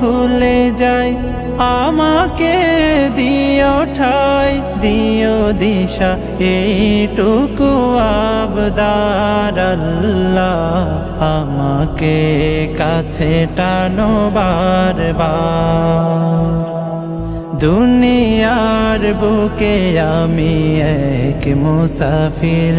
ভুলে যাই, আমাকে দিও ঠাই, দিও দিশা, এইটুকু আবদার আল্লাহ আমাকে কাছে টানো বারবার। দুনিয়ার বুকে আমি এক মুসাফির।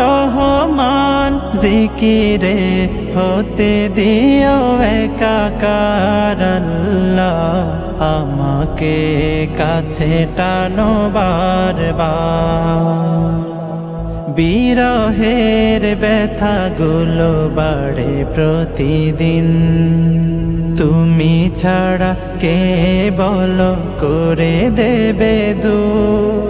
রহমান, জিকিরে হতে দিও একাকার আমাকে কাছে টানো বারবার। বিরহের ব্যথাগুলো বাড়ে প্রতিদিন। তুমি ছাড়া কে বলো করে দেবে দূর।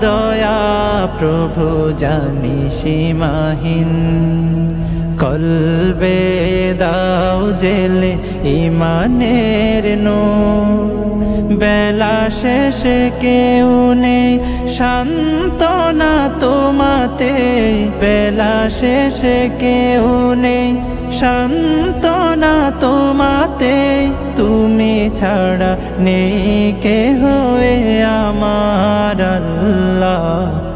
দয়া প্রভু জানি সীমাহীন। কলবে দাও জেলে ইমানের নো বেলা শেষে কেউ নেই শান্তনা তোমাতে। বেলা শেষে কেউ নেই শান্তনা তোমাতে। তুমি ছাড়া নেই কে হয়ে আমার